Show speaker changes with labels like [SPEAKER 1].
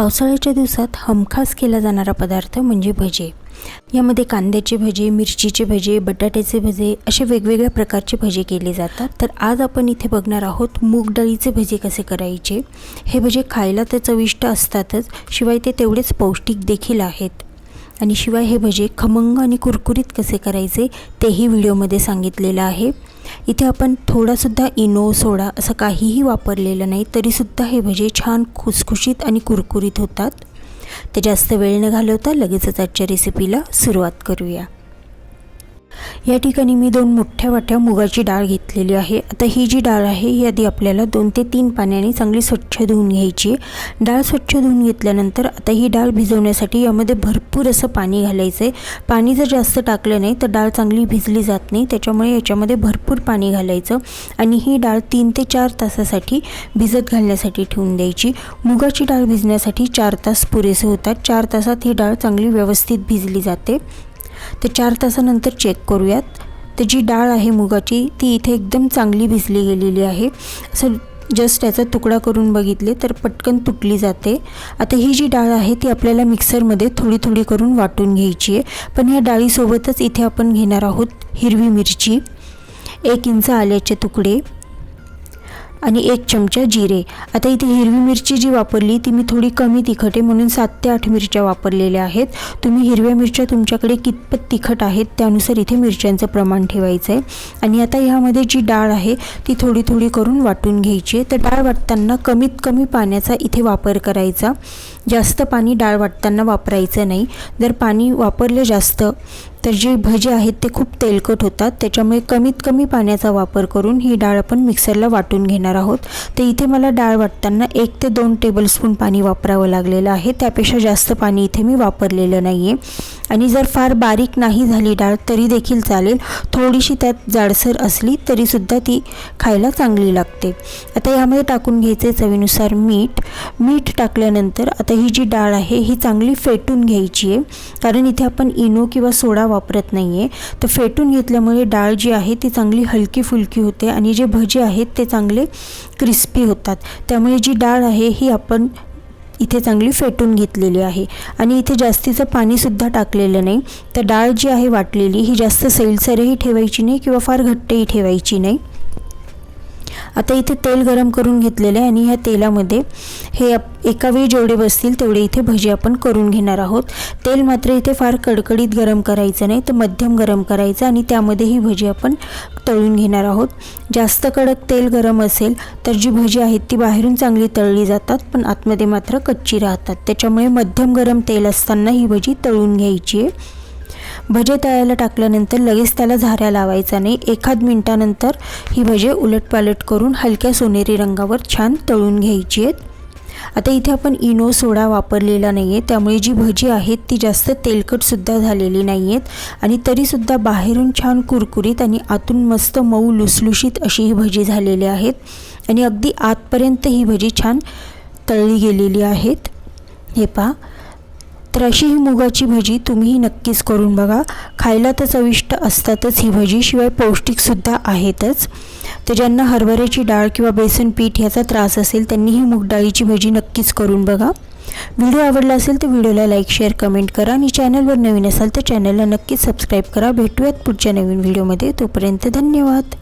[SPEAKER 1] पावसाळ्याच्या दिवसात हमखास केला जाणारा पदार्थ म्हणजे भजे. यामध्ये कांद्याचे भजे मिरचीचे भजे बटाट्याचे भजे असे वेगवेगळ्या प्रकारचे भजे केले जातात. तर आज आपण इथे बघणार आहोत मूग डाळीचे भजे कसे करायचे? हे भजे खायला तर चविष्ट असतातच शिवाय ते तेवढेच पौष्टिक देखील आहेत. आणि शिवाय हे भजे खमंग आणि कुरकुरीत कसे करायचे तेही व्हिडिओमध्ये सांगितलेलं आहे. इथे आपण थोडासुद्धा इनो सोडा असं काहीही वापरलेलं नाही तरीसुद्धा हे भजे छान खुसखुशीत आणि कुरकुरीत होतात. तर जास्त वेळ न घालवता लगेचच आजच्या रेसिपीला सुरुवात करूया. या ठिकाणी मी दोन मोठ्या वाट्या मुगाची डाळ घेतलेली आहे. आता ही जी डाळ आहे ही आधी आपल्याला दोन ते तीन पाण्याने चांगली स्वच्छ धुवून घ्यायची आहे. डाळ स्वच्छ धुवून घेतल्यानंतर आता ही डाळ भिजवण्यासाठी यामध्ये भरपूर असं पाणी घालायचं आहे पाणी जर जास्त टाकलं नाही तर डाळ चांगली भिजली जात नाही. त्याच्यामुळे याच्यामध्ये भरपूर पाणी घालायचं आणि ही डाळ तीन ते चार तासासाठी भिजत घालण्यासाठी ठेवून द्यायची. मुगाची डाळ भिजण्यासाठी चार तास पुरेसे होतात. चार तासात ही डाळ चांगली व्यवस्थित भिजली जाते. तर चार तासानंतर चेक करूयात. तर जी डाळ आहे मुगाची ती इथे एकदम चांगली भिजली गेलेली आहे. असं जस्ट त्याचा तुकडा करून बघितले तर पटकन तुटली जाते. आता ही जी डाळ आहे ती आपल्याला मिक्सरमध्ये थोडी थोडी करून वाटून घ्यायची आहे. पण या डाळीसोबतच इथे आपण घेणार आहोत हिरवी मिरची. एक इंच आल्याचे तुकडे. आणि एक चमचा जिरे. आता इथे हिरवी मिरची जी वापरली ती मी थोडी कमी तिखट आहे म्हणून सात ते आठ मिरच्या वापरलेल्या आहेत. तुम्ही हिरव्या मिरच्या तुमच्याकडे कितपत तिखट आहेत त्यानुसार इथे मिरच्यांचं प्रमाण ठेवायचं आहे आणि आता ह्यामध्ये जी डाळ आहे ती थोडी थोडी करून वाटून घ्यायची आहे. तर डाळ वाटताना कमीत कमी पाण्याचा इथे वापर करायचा. जास्त पाणी डाळ वाटताना वापरायचं नाही. जर पाणी वापरलं जास्त तर जे भजे आहेत ते खूप तेलकट होतात. त्याच्यामुळे कमीत कमी पाण्याचा वापर करून ही डाळ आपण मिक्सरला वाटून घेणार आहोत. तर इथे मला डाळ वाटताना एक ते दोन टेबलस्पून पाणी वापरावं लागलेलं आहे. त्यापेक्षा जास्त पाणी इथे मी वापरलेलं नाही आहे आणि जर फार बारीक नाही झाली डाळ तरी देखील चालेल. थोडीशी त्यात जाडसर असली तरीसुद्धा ती खायला चांगली लागते. आता यामध्ये टाकून घ्यायचे चवीनुसार मीठ. मीठ टाकल्यानंतर आता ही जी डाळ आहे ही चांगली फेटून घ्यायची आहे. कारण इथे आपण इनो किंवा सोडा वापरत नाही आहे तर फेटून घेतल्यामुळे डाळ जी आहे ती चांगली हलकी फुलकी होते आणि जे भजे आहेत ते चांगले क्रिस्पी होतात. त्यामुळे जी डाळ आहे ही आपण इथे चांगली फेटून घेतलेली आहे. आणि इथे जास्तीचं पाणीसुद्धा टाकलेलं नाही. तर डाळ जी आहे वाटलेली ही जास्त सैलसरही ठेवायची नाही किंवा फार घट्टही ठेवायची नाही. आता इथे तेल गरम करून घेतलेलं आहे आणि ह्या तेलामध्ये हे आप एका वेळी जेवढे बसतील तेवढे इथे भजी आपण करून घेणार आहोत. तेल मात्र इथे फार कडकडीत गरम करायचं नाही तर मध्यम गरम करायचं आणि त्यामध्ये ही भजी आपण तळून घेणार आहोत. जास्त कडक तेल गरम असेल तर जी भजी आहेत ती बाहेरून चांगली तळली जातात पण आतमध्ये मात्र कच्ची राहतात. त्याच्यामुळे मध्यम गरम तेल असताना ही भजी तळून घ्यायची आहे. भजे तळायला टाकल्यानंतर लगेच त्याला झाऱ्या लावायचा नाही एखाद मिनटानंतर ही भजे उलटपालट करून हलक्या सोनेरी रंगावर छान तळून घ्यायची आहेत. आता इथे आपण इनो सोडा वापरलेला नाही आहे त्यामुळे जी भजी आहेत ती जास्त तेलकटसुद्धा झालेली नाही आहेत आणि तरीसुद्धा बाहेरून छान कुरकुरीत आणि आतून मस्त मऊ लुसलुशीत अशी ही भजी झालेली आहेत. आणि अगदी आतपर्यंत ही भजी छान तळली गेलेली आहेत. हे पहा. तर अशी ही मुगाची भजी तुम्हीही नक्कीच करून बघा. खायला तर चविष्ट असतातच ही भजी शिवाय पौष्टिकसुद्धा आहेतच. तर ज्यांना हरभऱ्याची डाळ किंवा बेसन पीठ याचा त्रास असेल त्यांनी ही मूग डाळीची भजी नक्कीच करून बघा. व्हिडिओ आवडला असेल तर व्हिडिओला लाईक शेअर कमेंट करा आणि चॅनलवर नवीन असाल तर चॅनलला नक्कीच सबस्क्राईब करा. भेटूयात पुढच्या नवीन व्हिडिओमध्ये. तोपर्यंत धन्यवाद.